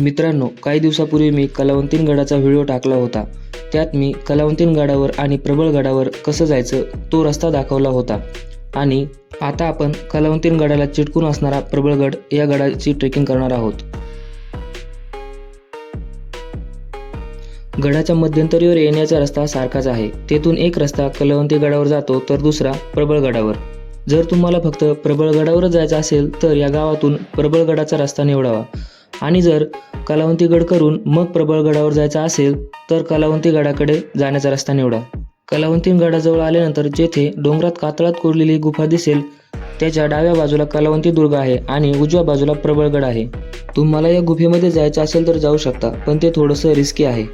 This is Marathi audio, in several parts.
मित्रांनो काही दिवसापूर्वी मी कलावंतीन गडाचा व्हिडिओ टाकला होता. त्यात मी कलावंतीन गडावर आणि प्रबळ गडावर कसं जायचं तो रस्ता दाखवला होता. आणि आता आपण कलावंतीन गडाला चिटकून असणारा प्रबळगड या गडाची ट्रेकिंग करणार आहोत. गडाच्या मध्यंतरीवर येण्याचा रस्ता सारखाच आहे. तेथून एक रस्ता कलवंती गडावर जातो तर दुसरा प्रबळगडावर जर तुम्हाला फक्त प्रबळगडावरच जायचं असेल तर या गावातून प्रबळगडाचा रस्ता निवडावा. आणि जर कलावंती गड करून मग प्रबळगडावर जायचं असेल तर कलावंती गडाकडे जाण्याचा रस्ता निवडा. कलावंती गडाजवळ आल्यानंतर जेथे डोंगरात कातळात कोरलेली गुफा दिसेल त्याच्या डाव्या बाजूला कलावंती दुर्ग आहे आणि उजव्या बाजूला प्रबळगड आहे. तुम्हाला या गुफेमध्ये जायचं असेल तर जाऊ शकता पण ते थोडंसं रिस्की आहे.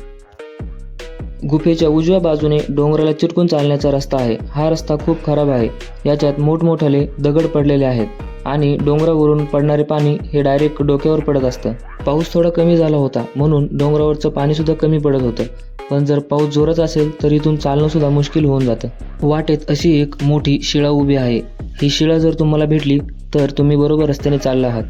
गुफेच्या उजव्या बाजूने डोंगराला चिटकून चालण्याचा रस्ता आहे. हा रस्ता खूप खराब आहे. याच्यात मोठमोठाले दगड पडलेले आहेत. आणि डोंगरावरून पडणारे पाणी हे डायरेक्ट डोक्यावर पडत असतं. पाऊस थोडा कमी झाला होता म्हणून डोंगरावरचं पाणीसुद्धा कमी पडत होतं. पण जर पाऊस जोरात असेल तर इथून चालणंसुद्धा मुश्किल होऊन जातं. वाटेत अशी एक मोठी शिळा उभी आहे. ही शिळा जर तुम्हाला भेटली तर तुम्ही बरोबर रस्त्याने चालला आहात.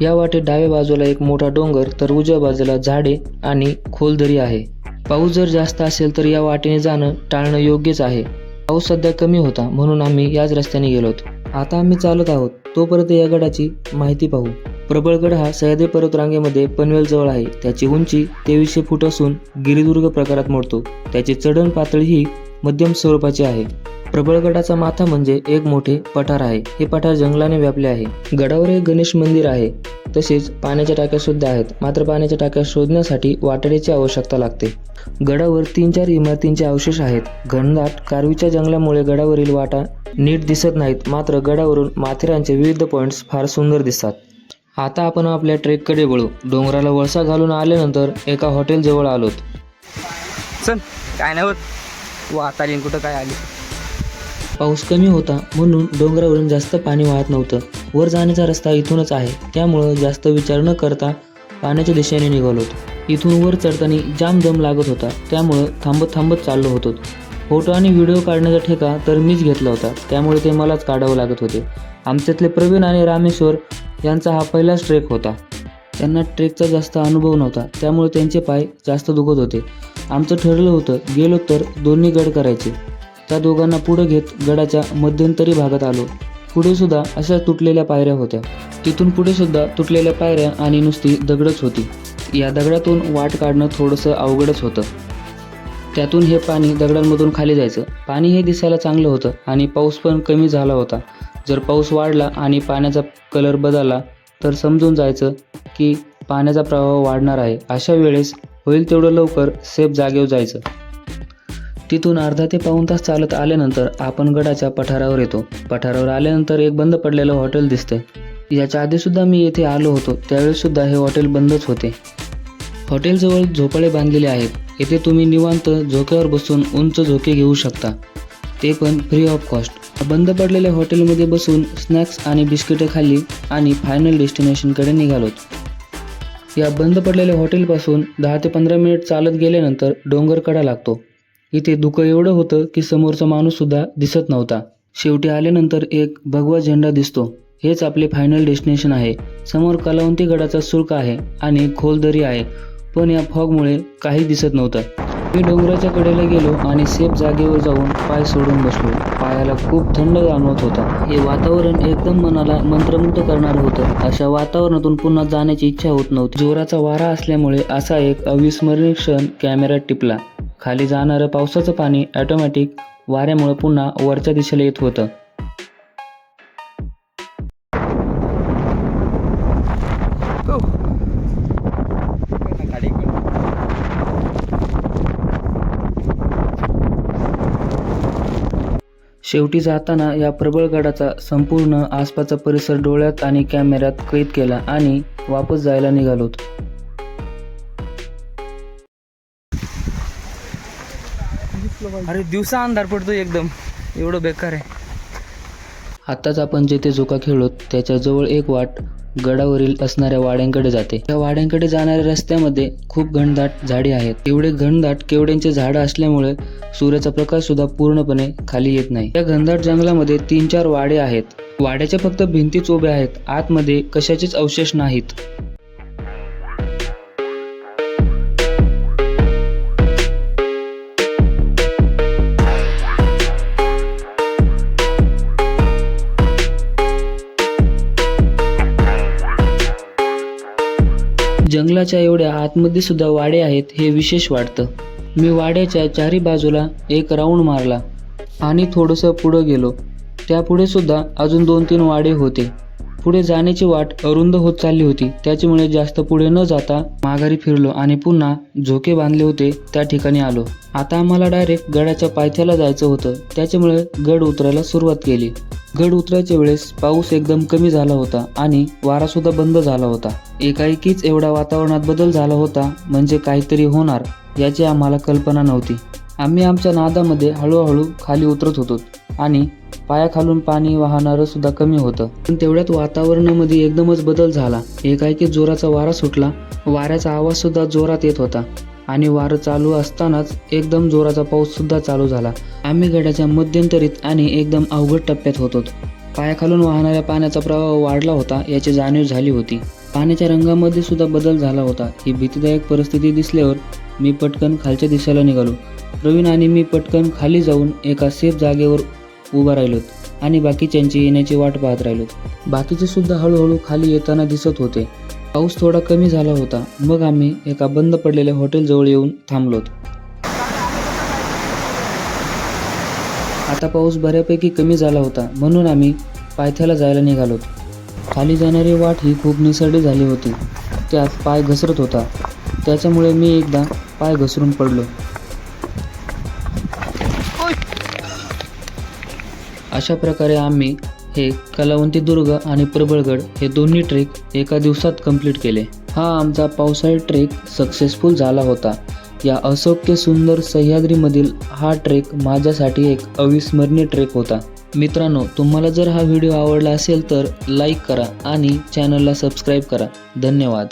या वाटेत डाव्या बाजूला एक मोठा डोंगर तर उजव्या बाजूला झाडे आणि खोल दरी आहे. पाऊस जर जास्त असेल तर या वाटेने जाणं टाळणं योग्यच आहे. पाऊस सध्या कमी होता म्हणून आम्ही याच रस्त्याने गेलो होतो. आता आम्ही चालत आहोत. तोपर्यंत या गडाची माहिती पाहू. प्रबळगड हा सह्याद्री पर्वतरांगेमध्ये पनवेलजवळ आहे. त्याची उंची तेवीसशे फूट असून गिरिदुर्ग प्रकारात मोडतो. त्याची चढण पातळी ही मध्यम स्वरूपाचे आहे. प्रबळगडाचा माथा म्हणजे एक मोठे पठार आहे. हे पठार जंगलाने व्यापले आहे. गडावर एक गणेश मंदिर आहे. तसेच पाण्याच्या टाक्या सुद्धा आहेत. मात्र पाण्याच्या टाक्या शोधण्यासाठी वाटाड्याची आवश्यकता लागते. गडावर तीन चार इमारतींचे अवशेष आहेत. घनदाट कारवीच्या जंगलामुळे गडावरील वाटा नीट दिसत नाहीत. मात्र गडावरून माथेरानचे विविध पॉइंट्स फार सुंदर दिसतात. आता आपण आपल्या ट्रेककडे वळू. डोंगराला वळसा घालून आल्यानंतर एका हॉटेलजवळ आलोत. चल काय नाही होत. वाहत आली कुठं काय आली? पाऊस कमी होता म्हणून डोंगरावरून जास्त पाणी वाहत नव्हतं. वर जाण्याचा रस्ता इथूनच आहे. त्यामुळं जास्त विचार न करता पाण्याच्या दिशेने होतो. इथून वर चढताना जाम दम लागत होता. त्यामुळं थांबत थांबत चाललो होतो. फोटो आणि व्हिडिओ काढण्याचा ठेका तर मीच घेतला होता. त्यामुळे ते मलाच काढावं लागत होते. आमच्यातले प्रवीण आणि रामेश्वर यांचा हा पहिलाच ट्रेक होता. त्यांना ट्रेकचा जास्त अनुभव नव्हता. त्यामुळे त्यांचे पाय जास्त दुखत होते. आमचं ठरलं होतं. गेलो तर दोन्ही गड करायचे. त्या दोघांना पुढे घेत गडाच्या मध्यंतरी भागात आलो. पुढे सुद्धा अशा तुटलेल्या पायऱ्या होत्या. तिथून पुढे सुद्धा तुटलेल्या पायऱ्या आणि नुसती दगडच होती. या दगडातून वाट काढणं थोडंसं अवघडच होतं. त्यातून हे पाणी दगडांमधून खाली जायचं. पाणी हे दिसायला चांगलं होतं आणि पाऊस पण कमी झाला होता. जर पाऊस वाढला आणि पाण्याचा कलर बदलला तर समजून जायचं की पाण्याचा प्रवाह वाढणार आहे. अशा वेळेस होईल तेवढं लवकर सेफ जागेवर जायचं. तिथून अर्धा ते पाऊण तास चालत आल्यानंतर आपण गडाच्या पठारावर येतो. पठारावर आल्यानंतर एक बंद पडलेलं हॉटेल दिसते याच्या आधीसुद्धा मी येथे आलो होतो. त्यावेळीसुद्धा हे हॉटेल बंदच होते. हॉटेलजवळ झोपाळे बांधलेले आहेत. येथे तुम्ही निवांत झोक्यावर बसून उंच झोके घेऊ शकता. ते पण फ्री ऑफ कॉस्ट बंद पडलेल्या हॉटेलमध्ये बसून स्नॅक्स आणि बिस्किटे खाल्ली आणि फायनल डेस्टिनेशनकडे निघालोत. या बंद पडलेल्या हॉटेलपासून दहा ते पंधरा मिनिट चालत गेल्यानंतर डोंगर कडा लागतो. इथे दुःख एवढं होतं की समोरचा माणूससुद्धा दिसत नव्हता. शेवटी आल्यानंतर एक भगवा झेंडा दिसतो. हेच आपले फायनल डेस्टिनेशन आहे. समोर कलावंती गडाचा शुल्क आहे आणि खोल दरी आहे. पण या फॉगमुळे काही दिसत नव्हतं. मी डोंगराच्या कडेला गेलो आणि सेफ जागेवर जाऊन पाय सोडून बसलो. पायाला खूप थंड जाणवत होता. हे वातावरण एकदम मनाला मंत्रमुग्ध करणार होतं. अशा वातावरणातून पुन्हा जाण्याची इच्छा होत नव्हती. जोराचा वारा असल्यामुळे असा एक अविस्मरणीय क्षण कॅमेऱ्यात टिपला. खाली जाणारं पावसाचं पाणी ऑटोमॅटिक वाऱ्यामुळे पुन्हा वरच्या दिशेला येत होतं. शेवटी जाताना या प्रबळगडाचा संपूर्ण आसपासचा परिसर डोळ्यात आणि कॅमेऱ्यात कैद केला आणि वापस जायला निघालोत अरे दिवसा अंधार पडतो एकदम. एवढं बेकार आहे. आत्ताच आपण जेथे झोका खेळलोत त्याच्याजवळ एक वाट गडावरील असणाऱ्या वाड्यांकडे जाते. या वाड्यांकडे जाणाऱ्या रस्त्यामध्ये खूप घनदाट झाडे आहेत. एवढे घनदाट केवड्यांचे झाड असल्यामुळे सूर्याचा प्रकाश सुद्धा पूर्णपणे खाली येत नाही. या घनदाट जंगलामध्ये तीन चार वाडे आहेत. वाड्याच्या फक्त भिंतीच उभ्या आहेत. आतमध्ये कशाचेच अवशेष नाहीत. जंगलाच्या एवढ्या आतमध्ये सुद्धा वाडे आहेत हे विशेष वाटतं. मी वाड्याच्या चारी बाजूला एक राऊंड मारला आणि थोडंसं पुढं गेलो. त्यापुढे सुद्धा अजून दोन तीन वाडे होते. पुढे जाण्याची वाट अरुंद होत चालली होती. त्याच्यामुळे जास्त पुढे न जाता माघारी फिरलो आणि पुन्हा झोके बांधले होते. त्या ठिकाणी आलो. आता आम्हाला डायरेक्ट गडाच्या पायथ्याला जायचं होतं. त्याच्यामुळे गड उतरायला सुरुवात केली. गड उतरायच्या वेळेस पाऊस एकदम कमी झाला होता आणि वारा सुद्धा बंद झाला होता. एकाएकीच एवढा वातावरणात बदल झाला होता म्हणजे काहीतरी होणार याची आम्हाला कल्पना नव्हती. आम्ही आमच्या नादामध्ये हळूहळू खाली उतरत होतो आणि पायाखालून पाणी वाहणारं सुद्धा कमी होतं. पण तेवढ्यात वातावरणामध्ये एकदमच बदल झाला. एकाएकी जोराचा वारा सुटला. वाऱ्याचा आवाज सुद्धा जोरात येत होता. आणि वारं चालू असतानाच एकदम जोराचा पाऊससुद्धा चालू झाला. आम्ही गडाच्या मध्यंतरीत आणि एकदम अवघड टप्प्यात होतो. पायाखालून वाहणाऱ्या पाण्याचा प्रवाह वाढला होता याची जाणीव झाली होती. पाण्याच्या रंगामध्ये सुद्धा बदल झाला होता. ही भीतीदायक परिस्थिती दिसल्यावर मी पटकन खालच्या दिशेला निघालो. प्रवीण आणि मी पटकन खाली जाऊन एका सेफ जागेवर उभा राहिलो आणि बाकीच्यांची येण्याची वाट पाहत राहिलो. बाकीचे सुद्धा हळूहळू खाली येताना दिसत होते. पाऊस थोडा कमी झाला होता. मग आम्ही एका बंद पडलेल्या हॉटेलजवळ येऊन थांबलोत आता पाऊस बऱ्यापैकी कमी झाला होता. म्हणून आम्ही पायथ्याला जायला निघालोत खाली जाणारी वाट ही खूप निसरडी झाली होती. त्यात पाय घसरत होता. त्याच्यामुळे मी एकदा पाय घसरून पडलो. अशा प्रकारे आम्ही हे कलावंती दुर्ग आणि प्रबळगड हे दोन्ही ट्रेक एका दिवसात कंप्लीट केले. हा आमचा पावसाळी ट्रेक सक्सेसफुल झाला होता. या असौख्य सुंदर सह्याद्रीमधील हा ट्रेक माझ्यासाठी एक अविस्मरणीय ट्रेक होता. मित्रांनो तुम्हाला जर हा व्हिडिओ आवडला असेल तर लाईक करा आणि चॅनलला सबस्क्राईब करा. धन्यवाद.